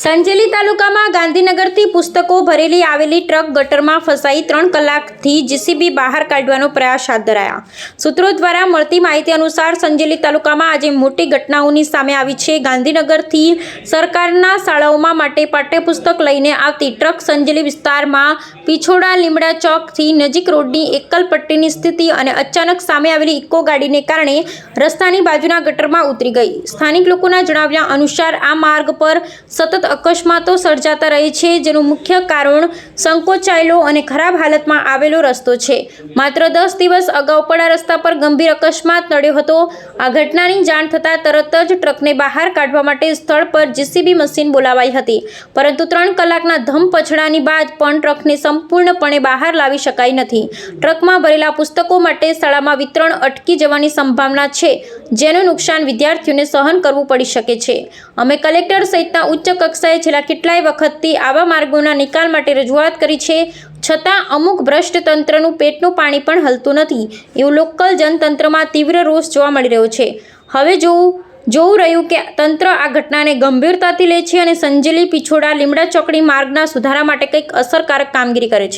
સંજેલી તાલુકામાં ગાંધીનગરથી પુસ્તકો ભરેલી આવેલી ટ્રક ગટરમાં ફસાઈ ત્રણ કલાકથી જીસીબી બહાર કાઢવાનો પ્રયાસ હાથ ધરાયા. સૂત્રો દ્વારા મળતી માહિતી અનુસાર સંજેલી તાલુકામાં આજે મોટી ઘટનાઓની સામે આવી છે. ગાંધીનગરથી સરકારના શાળાઓમાં માટે પાઠ્યપુસ્તક લઈને આવતી ટ્રક સંજેલી વિસ્તારમાં પીછોડા લીમડા ચોકથી નજીક રોડની એકલ પટ્ટીની સ્થિતિ અને અચાનક સામે આવેલી ઇકો ગાડીને કારણે રસ્તાની બાજુના ગટરમાં ઉતરી ગઈ. સ્થાનિક લોકોના જણાવ્યા અનુસાર આ માર્ગ પર સતત અકસ્માતો સર્જાતા રહે છે, જેનું મુખ્ય કારણ સંકોચાયેલો અને ખરાબ હાલતમાં આવેલો રસ્તો છે. માત્ર દસ દિવસ અગાઉ પણ આ રસ્તા પર ગંભીર અકસ્માત નડ્યો હતો. આ ઘટનાની જાણ થતાં તરત જ ટ્રકને બહાર કાઢવા માટે સ્થળ પર જીસીબી મશીન બોલાવાઈ હતી. પરંતુ ત્રણ કલાકના ધમ પછડાની બાદ પણ ટ્રકને સંપૂર્ણપણે બહાર લાવી શકાઈ નથી. ટ્રકમાં ભરેલા પુસ્તકો માટે શાળામાં વિતરણ અટકી જવાની સંભાવના છે, જેનું નુકસાન વિદ્યાર્થીઓને સહન કરવું પડી શકે છે. અમે કલેક્ટર સહિતના ઉચ્ચ કક્ષાએ છેલ્લા કેટલાય વખતથી આવા માર્ગોના નિકાલ માટે રજૂઆત કરી છે, છતાં અમુક ભ્રષ્ટ તંત્રનું પેટનું પાણી પણ હલતું નથી. એવું લોકલ જનતંત્રમાં તીવ્ર રોષ જોવા મળી રહ્યો છે. હવે જોવું જોવું રહ્યું કે તંત્ર આ ઘટનાને ગંભીરતાથી લે છે અને સંજેલી, પિછોડા, લીમડા ચોકડી માર્ગના સુધારા માટે કંઈક અસરકારક કામગીરી કરે છે.